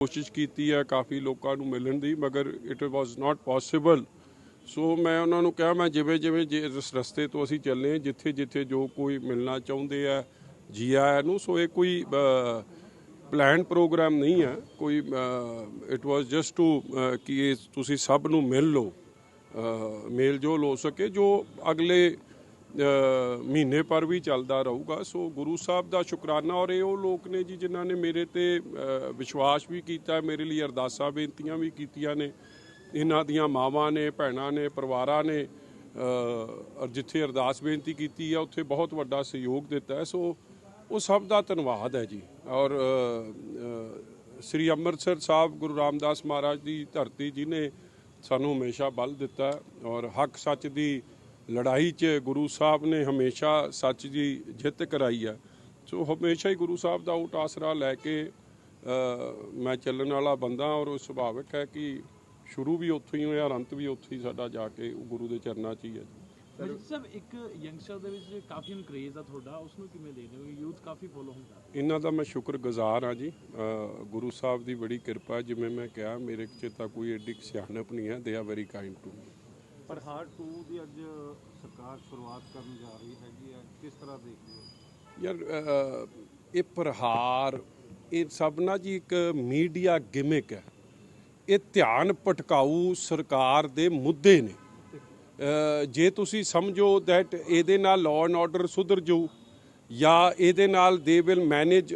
ਕੋਸ਼ਿਸ਼ ਕੀਤੀ ਹੈ ਕਾਫੀ ਲੋਕਾਂ ਨੂੰ ਮਿਲਣ ਦੀ, ਮਗਰ ਇਟ ਵਾਸ ਨਾਟ ਪੋਸੀਬਲ ਸੋ ਮੈਂ ਉਹਨਾਂ ਨੂੰ ਕਿਹਾ, ਮੈਂ ਜਿਵੇਂ ਜਿਵੇਂ ਜੇ ਇਸ ਰਸਤੇ ਤੋਂ ਅਸੀਂ ਚੱਲੇ ਜਿੱਥੇ ਜਿੱਥੇ ਜੋ ਕੋਈ ਮਿਲਣਾ ਚਾਹੁੰਦੇ ਆ ਜੀ ਆਇਆਂ ਨੂੰ, ਸੋ ਇਹ ਕੋਈ ਪਲਾਨ ਪ੍ਰੋਗਰਾਮ ਨਹੀਂ ਹੈ। ਕੋਈ ਇਟ ਵਾਸ ਜਸਟ ਟੂ ਕਿ ਇਹ ਤੁਸੀਂ ਸਭ ਨੂੰ ਮਿਲ ਲਓ ਮੇਲ ਜੋਲ ਹੋ ਸਕੇ, ਜੋ ਅਗਲੇ ਮਹੀਨੇ ਪਰ ਵੀ ਚੱਲਦਾ ਰਹੂਗਾ। ਸੋ ਗੁਰੂ ਸਾਹਿਬ ਦਾ ਸ਼ੁਕਰਾਨਾ ਔਰ ਇਹ ਉਹ ਲੋਕ ਨੇ ਜੀ ਜਿਨ੍ਹਾਂ ਨੇ ਮੇਰੇ ਤੇ ਵਿਸ਼ਵਾਸ ਵੀ ਕੀਤਾ, ਮੇਰੇ ਲਈ ਅਰਦਾਸਾਂ ਬੇਨਤੀਆਂ ਵੀ ਕੀਤੀਆਂ ਨੇ। ਇਹਨਾਂ ਦੀਆਂ ਮਾਵਾਂ ਨੇ, ਭੈਣਾਂ ਨੇ, ਪਰਿਵਾਰਾਂ ਨੇ ਔਰ ਜਿੱਥੇ ਅਰਦਾਸ ਬੇਨਤੀ ਕੀਤੀ ਹੈ ਉੱਥੇ ਬਹੁਤ ਵੱਡਾ ਸਹਿਯੋਗ ਦਿੱਤਾ ਹੈ। ਸੋ ਉਹ ਸਭ ਦਾ ਧੰਨਵਾਦ ਹੈ ਜੀ। ਔਰ ਸ੍ਰੀ ਅੰਮ੍ਰਿਤਸਰ ਸਾਹਿਬ ਗੁਰੂ ਰਾਮਦਾਸ ਮਹਾਰਾਜ ਦੀ ਧਰਤੀ ਜਿਹਨੇ ਸਾਨੂੰ ਹਮੇਸ਼ਾ ਬਲ ਦਿੱਤਾ ਔਰ ਹੱਕ ਸੱਚ ਦੀ ਲੜਾਈ 'ਚ ਗੁਰੂ ਸਾਹਿਬ ਨੇ ਹਮੇਸ਼ਾ ਸੱਚ ਦੀ ਜਿੱਤ ਕਰਾਈ ਹੈ ਸੋ ਹਮੇਸ਼ਾ ਹੀ ਗੁਰੂ ਸਾਹਿਬ ਦਾ ਊਟ ਆਸਰਾ ਲੈ ਕੇ ਮੈਂ ਚੱਲਣ ਵਾਲਾ ਬੰਦਾ ਔਰ ਉਹ ਸੁਭਾਵਿਕ ਹੈ ਕਿ ਸ਼ੁਰੂ ਵੀ ਉੱਥੋਂ ਹੀ ਹੋਇਆ ਅੰਤ ਵੀ ਉੱਥੇ ਹੀ ਸਾਡਾ ਜਾ ਕੇ ਉਹ ਗੁਰੂ ਦੇ ਚਰਨਾਂ 'ਚ ਹੀ ਹੈ ਸਾਹਿਬ ਇੱਕ ਯੰਗਸਟਰ ਦੇ ਵਿੱਚ ਕਾਫੀ ਹੁਣ ਕ੍ਰੇਜ਼ ਆ ਤੁਹਾਡਾ ਉਸ ਨੂੰ ਕਿਵੇਂ ਦੇਖਦੇ ਹੋ? ਯੂਥ ਕਾਫੀ ਫੋਲੋ ਹੁੰਦਾ। ਇਹਨਾਂ ਦਾ ਮੈਂ ਸ਼ੁਕਰਗੁਜ਼ਾਰ ਹਾਂ ਜੀ। ਗੁਰੂ ਸਾਹਿਬ ਦੀ ਬੜੀ ਕਿਰਪਾ। ਜਿਵੇਂ ਮੈਂ ਕਿਹਾ ਮੇਰੇ 'ਚ ਤਾਂ ਕੋਈ ਐਡੀ ਸਿਆਣਪ ਨਹੀਂ ਹੈ ਦੇ ਆ ਵੈਰੀ ਕਾਈਂਡ ਟੂ ਪੜਹਾੜ 2 ਦੀ ਅੱਜ ਸਰਕਾਰ ਸ਼ੁਰੂਆਤ ਕਰਨ ਜਾ ਰਹੀ ਹੈਗੀ ਹੈ। ਕਿਸ ਤਰ੍ਹਾਂ ਦੇਖਦੇ ਹੋ? ਯਾਰ ਇਹ ਪ੍ਰਹਾਰ, ਇਹ ਸਭ ਨਾ ਜੀ ਇੱਕ ਮੀਡੀਆ ਗਿਮਿਕ ਹੈ। ਇਹ ਧਿਆਨ ਭਟਕਾਊ ਸਰਕਾਰ ਦੇ ਮੁੱਦੇ ਨੇ। ਜੇ ਤੁਸੀਂ ਸਮਝੋ ਦੈਟ ਇਹਦੇ ਨਾਲ ਲਾਅ ਐਂਡ ਆਰਡਰ ਸੁਧਰ ਜਾਊ, ਜਾਂ ਇਹਦੇ ਨਾਲ ਦੇ ਵਿਲ ਮੈਨੇਜ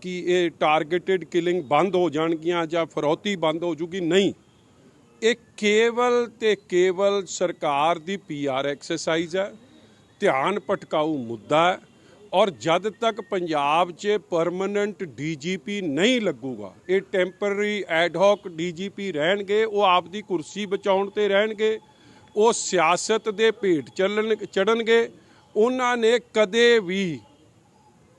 ਕਿ ਇਹ ਟਾਰਗੇਟਿਡ ਕਿਲਿੰਗ ਬੰਦ ਹੋ ਜਾਣਗੀਆਂ ਜਾਂ ਫਰੌਤੀ ਬੰਦ ਹੋ ਜੂਗੀ, ਨਹੀਂ। ਇਹ ਕੇਵਲ ਤੇ ਕੇਵਲ ਸਰਕਾਰ ਦੀ ਪੀਆਰ ਐਕਸਰਸਾਈਜ਼ ਹੈ, ਧਿਆਨ ਭਟਕਾਊ ਮੁੱਦਾ ਹੈ ਔਰ ਜਦ ਤੱਕ ਪੰਜਾਬ 'ਚ ਪਰਮਨੈਂਟ ਡੀਜੀਪੀ ਨਹੀਂ ਲੱਗੂਗਾ, ਇਹ ਟੈਂਪਰਰੀ ਐਡ ਹੌਕ ਡੀਜੀਪੀ ਰਹਿਣਗੇ, ਉਹ ਆਪ ਦੀ ਕੁਰਸੀ ਬਚਾਉਣ ਤੇ ਰਹਿਣਗੇ, ਉਹ ਸਿਆਸਤ ਦੇ ਭੇਟ ਚੱਲਣ ਚੜਨਗੇ ਉਹਨਾਂ ਨੇ ਕਦੇ ਵੀ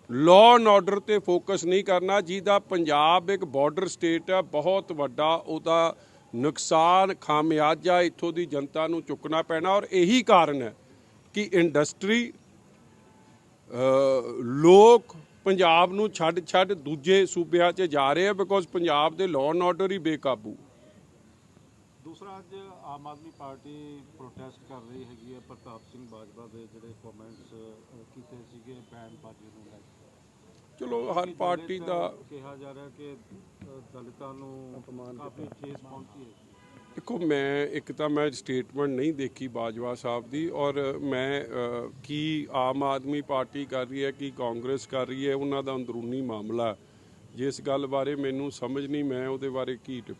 ਲਾਅ ਐਂਡ ਆਰਡਰ ਤੇ ਫੋਕਸ ਨਹੀਂ ਕਰਨਾ, ਜਿਹਦਾ ਪੰਜਾਬ ਇੱਕ ਬਾਰਡਰ ਸਟੇਟ ਹੈ, ਬਹੁਤ ਵੱਡਾ, ਉਹਦਾ ਨੁਕਸਾਨ ਖਾਮਿਆਜਾ ਇੱਥੋਂ ਦੀ ਜਨਤਾ ਨੂੰ ਚੁੱਕਣਾ ਪੈਣਾ ਔਰ ਇਹੀ ਕਾਰਨ ਹੈ ਕਿ ਇੰਡਸਟਰੀ ਲੋਕ ਪੰਜਾਬ ਨੂੰ ਛੱਡ ਛੱਡ ਦੂਜੇ ਸੂਬਿਆਂ 'ਚ ਜਾ ਰਹੇ ਆ ਬਿਕੋਜ਼ ਪੰਜਾਬ ਦੇ ਲਾਅ ਐਂਡ ਆਰਡਰ ਹੀ ਬੇਕਾਬੂ। ਦੂਸਰਾ ਅੱਜ ਆਮ ਆਦਮੀ ਪਾਰਟੀ ਪ੍ਰੋਟੈਸਟ ਕਰ ਰਹੀ ਹੈਗੀ ਹੈ ਪ੍ਰਤਾਪ ਸਿੰਘ ਬਾਜਵਾ ਦੇ ਜਿਹੜੇ ਕਮੈਂਟਸ ਕੀਤੇ ਸੀਗੇ ਬੈਨ ਬਾਜੀ ਨੂੰ ਲੈ ਕੇ। ਚਲੋ ਹਰ ਪਾਰਟੀ ਦਾ ਕਿਹਾ ਜਾ ਰਿਹਾ ਕਿ ਦਲਿਤਾਂ ਨੂੰ ਕਾਫੀ ਠੇਸ ਪਹੁੰਚੀ ਹੈ। ਦੇਖੋ ਮੈਂ ਇੱਕ ਤਾਂ ਮੈਂ ਸਟੇਟਮੈਂਟ ਨਹੀਂ ਦੇਖੀ ਬਾਜਵਾ ਸਾਹਿਬ ਦੀ ਔਰ ਮੈਂ ਕੀ ਆਮ ਆਦਮੀ ਪਾਰਟੀ ਕਰ ਰਹੀ ਹੈ ਕੀ ਕਾਂਗਰਸ ਕਰ ਰਹੀ ਹੈ ਉਹਨਾਂ ਦਾ ਅੰਦਰੂਨੀ ਮਾਮਲਾ ਜਿਸ ਗੱਲ ਬਾਰੇ ਮੈਨੂੰ ਸਮਝ ਨਹੀਂ ਮੈਂ ਉਹਦੇ ਬਾਰੇ ਕੀ ਟਿੱਪਣੀ